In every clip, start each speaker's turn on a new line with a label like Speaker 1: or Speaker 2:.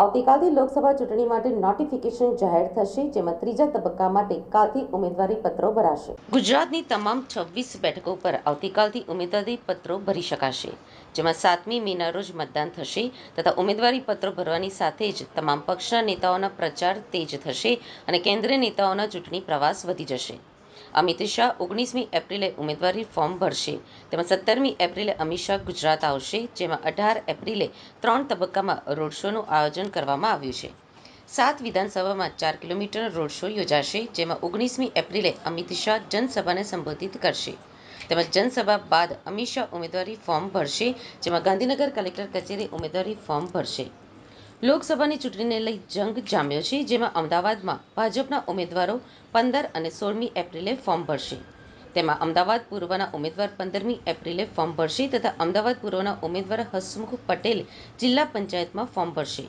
Speaker 1: આવતીકાલથી લોકસભા ચૂંટણી માટે નોટિફિકેશન જાહેર થશે, જેમાં ત્રીજા તબક્કા માટે કાલથી ઉમેદવારી પત્રો ભરાશે. ગુજરાતની તમામ છવ્વીસ બેઠકો પર આવતીકાલથી ઉમેદવારી પત્રો ભરી શકાશે, જેમાં સાતમી મેના રોજ મતદાન થશે તથા ઉમેદવારી પત્રો ભરવાની સાથે જ તમામ પક્ષના નેતાઓના પ્રચાર તેજ થશે અને કેન્દ્રીય નેતાઓના ચૂંટણી પ્રવાસ વધી જશે. અમિત શાહ ઓગણીસમી એપ્રિલે ઉમેદવારી ફોર્મ ભરશે. તેમજ સત્તરમી એપ્રિલે અમિત શાહ ગુજરાત આવશે, જેમાં અઢાર એપ્રિલે ત્રણ તબક્કામાં રોડ શોનું આયોજન કરવામાં આવ્યું છે. સાત વિધાનસભામાં ચાર કિલોમીટર રોડ શો યોજાશે, જેમાં ઓગણીસમી એપ્રિલે અમિત શાહ જનસભાને સંબોધિત કરશે. તેમજ જનસભા બાદ અમિત શાહ ઉમેદવારી ફોર્મ ભરશે, જેમાં ગાંધીનગર કલેક્ટર કચેરી ઉમેદવારી ફોર્મ ભરશે. લોકસભાની ચૂંટણીને લઈ જંગ જામ્યો છે, જેમાં અમદાવાદમાં ભાજપના ઉમેદવારો પંદર અને સોળમી એપ્રિલે ફોર્મ ભરશે. તેમાં અમદાવાદ પૂર્વના ઉમેદવાર પંદરમી એપ્રિલે ફોર્મ ભરશે તથા અમદાવાદ પૂર્વના ઉમેદવાર હસમુખ પટેલ જિલ્લા પંચાયતમાં ફોર્મ ભરશે.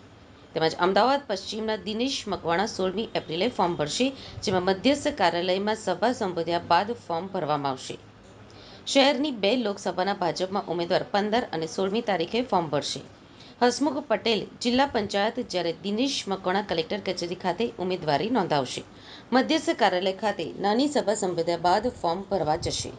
Speaker 1: તેમજ અમદાવાદ પશ્ચિમના દિનેશ મકવાણા સોળમી એપ્રિલે ફોર્મ ભરશે, જેમાં મધ્યસ્થ કાર્યાલયમાં સભા સંબોધ્યા બાદ ફોર્મ ભરવામાં આવશે. શહેરની બે લોકસભાના ભાજપમાં ઉમેદવાર પંદર અને સોળમી તારીખે ફોર્મ ભરશે. હસમુખ પટેલ જિલ્લા પંચાયત જ્યારે દિનેશ મકવાણા કલેક્ટર કચેરી ખાતે ઉમેદવારી નોંધાવશે. મધ્યસ્થ કાર્યાલય ખાતે નાની સભા સંબોધ્યા બાદ ફોર્મ ભરવા જશે.